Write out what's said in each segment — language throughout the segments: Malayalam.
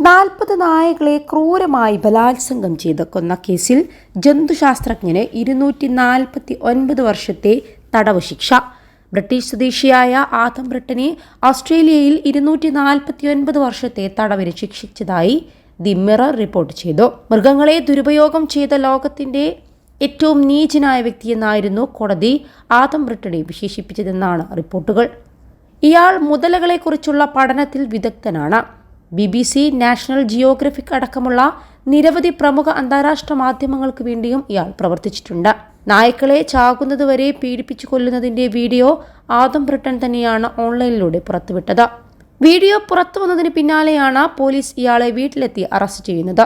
നാൽപ്പത് നായകളെ ക്രൂരമായി ബലാത്സംഗം ചെയ്ത് കൊന്ന കേസിൽ ജന്തുശാസ്ത്രജ്ഞന് ഇരുന്നൂറ്റി നാൽപ്പത്തി ഒൻപത് വർഷത്തെ തടവ് ശിക്ഷ. ബ്രിട്ടീഷ് സ്വദേശിയായ ആദം ബ്രിട്ടനെ ഓസ്ട്രേലിയയിൽ ഇരുന്നൂറ്റി നാൽപ്പത്തി ഒൻപത് വർഷത്തെ തടവിന് ശിക്ഷിച്ചതായി ദി മിറർ റിപ്പോർട്ട് ചെയ്തു. മൃഗങ്ങളെ ദുരുപയോഗം ചെയ്ത ലോകത്തിന്റെ ഏറ്റവും നീചനായ വ്യക്തിയെന്നായിരുന്നു കോടതി ആദം ബ്രിട്ടനെ വിശേഷിപ്പിച്ചതെന്നാണ് റിപ്പോർട്ടുകൾ. ഇയാൾ മുതലകളെക്കുറിച്ചുള്ള പഠനത്തിൽ വിദഗ്ധനാണ്. B B C National Geographic അടക്കമുള്ള നിരവധി പ്രമുഖ അന്താരാഷ്ട്ര മാധ്യമങ്ങൾക്ക് വേണ്ടിയും ഇയാൾ പ്രവർത്തിച്ചിട്ടുണ്ട്. നായ്ക്കളെ ചാകുന്നതുവരെ പീഡിപ്പിച്ചു കൊല്ലുന്നതിന്റെ വീഡിയോ ആദം ബ്രിട്ടൻ തന്നെയാണ് ഓൺലൈനിലൂടെ പുറത്തുവിട്ടത്. വീഡിയോ പുറത്തു വന്നതിന് പിന്നാലെയാണ് പോലീസ് ഇയാളെ വീട്ടിലെത്തി അറസ്റ്റ് ചെയ്യുന്നത്.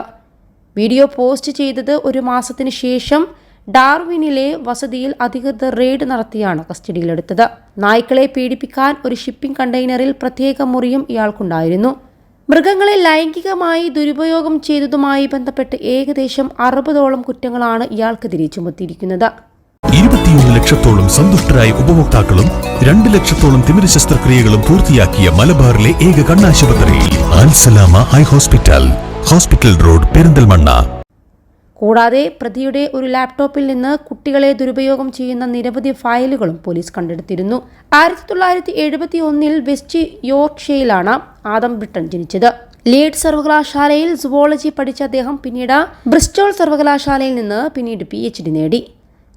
വീഡിയോ പോസ്റ്റ് ചെയ്തത് ഒരു മാസത്തിന് ശേഷം ഡാർവിനിലെ വസതിയിൽ അധികൃതർ റെയ്ഡ് നടത്തിയാണ് കസ്റ്റഡിയിലെടുത്തത്. നായ്ക്കളെ പീഡിപ്പിക്കാൻ ഒരു ഷിപ്പിംഗ് കണ്ടെയ്നറിൽ പ്രത്യേക മുറിയും ഇയാൾക്കുണ്ടായിരുന്നു. മൃഗങ്ങളെ ലൈംഗികമായി ദുരുപയോഗം ചെയ്തതുമായി ബന്ധപ്പെട്ട് ഏകദേശം അറുപതോളം കുറ്റങ്ങളാണ് ഇയാൾക്കെതിരെ ചുമത്തിയിരിക്കുന്നത്. ഇരുപത്തിയൊന്ന് ലക്ഷത്തോളം സന്തുഷ്ടരായ ഉപഭോക്താക്കളും രണ്ട് ലക്ഷത്തോളം തിമിര ശസ്ത്രക്രിയകളും പൂർത്തിയാക്കിയ മലബാറിലെ ഏക കണ്ണാശുപത്രി ആൻസലാമ eye hospital. Hospital road Perinthalmanna. കൂടാതെ പ്രതിയുടെ ഒരു ലാപ്ടോപ്പിൽ നിന്ന് കുട്ടികളെ ദുരുപയോഗം ചെയ്യുന്ന നിരവധി ഫയലുകളും പോലീസ് കണ്ടെടുത്തിരുന്നു. ആയിരത്തി തൊള്ളായിരത്തി എഴുപത്തി ഒന്നിൽ വെസ്റ്റ് യോർക്ക്ഷയിലാണ് ആദം ബ്രിട്ടൻ ജനിച്ചത്. ലീഡ് സർവകലാശാലയിൽ സുവോളജി പഠിച്ച അദ്ദേഹം പിന്നീട് ബ്രിസ്റ്റോൾ സർവകലാശാലയിൽ നിന്ന് പിന്നീട് പി എച്ച് ഡി നേടി.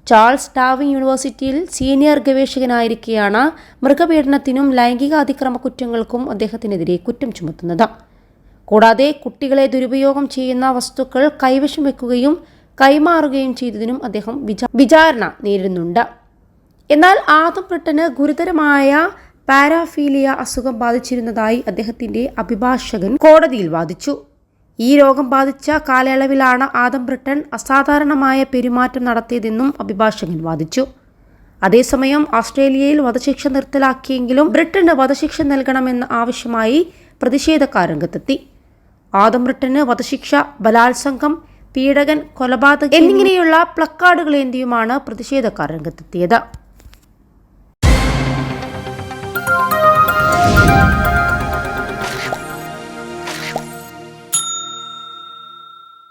ചാൾസ് ടാവി യൂണിവേഴ്സിറ്റിയിൽ സീനിയർ ഗവേഷകനായിരിക്കെയാണ് മൃഗപീഡനത്തിനും ലൈംഗിക അതിക്രമ കുറ്റങ്ങൾക്കും അദ്ദേഹത്തിനെതിരെ കുറ്റം ചുമത്തുന്നത്. കൂടാതെ കുട്ടികളെ ദുരുപയോഗം ചെയ്യുന്ന വസ്തുക്കൾ കൈവശം വെക്കുകയും കൈമാറുകയും ചെയ്തതിനും അദ്ദേഹം വിചാ- വിചാരണ നേരിടുന്നുണ്ട്. എന്നാൽ ആദം ബ്രിട്ടന് ഗുരുതരമായ പാരാഫീലിയ അസുഖം ബാധിച്ചിരുന്നതായി അദ്ദേഹത്തിന്റെ അഭിഭാഷകൻ കോടതിയിൽ വാദിച്ചു. ഈ രോഗം ബാധിച്ച കാലയളവിലാണ് ആദം ബ്രിട്ടൻ അസാധാരണമായ പെരുമാറ്റം നടത്തിയതെന്നും അഭിഭാഷകൻ വാദിച്ചു. അതേസമയം ഓസ്ട്രേലിയയിൽ വധശിക്ഷ നിർത്തലാക്കിയെങ്കിലും ബ്രിട്ടന് വധശിക്ഷ നൽകണമെന്ന ആവശ്യമായി പ്രതിഷേധക്കാർ രംഗത്തെത്തി ആദം ബ്രിട്ടന് വധശിക്ഷ ബലാത്സംഗം പീഡകൻ കൊലപാതകം എന്നിങ്ങനെയുള്ള പ്ലക്കാർഡുകളേന്തിയുമാണ് പ്രതിഷേധക്കാർ രംഗത്തെത്തിയത്?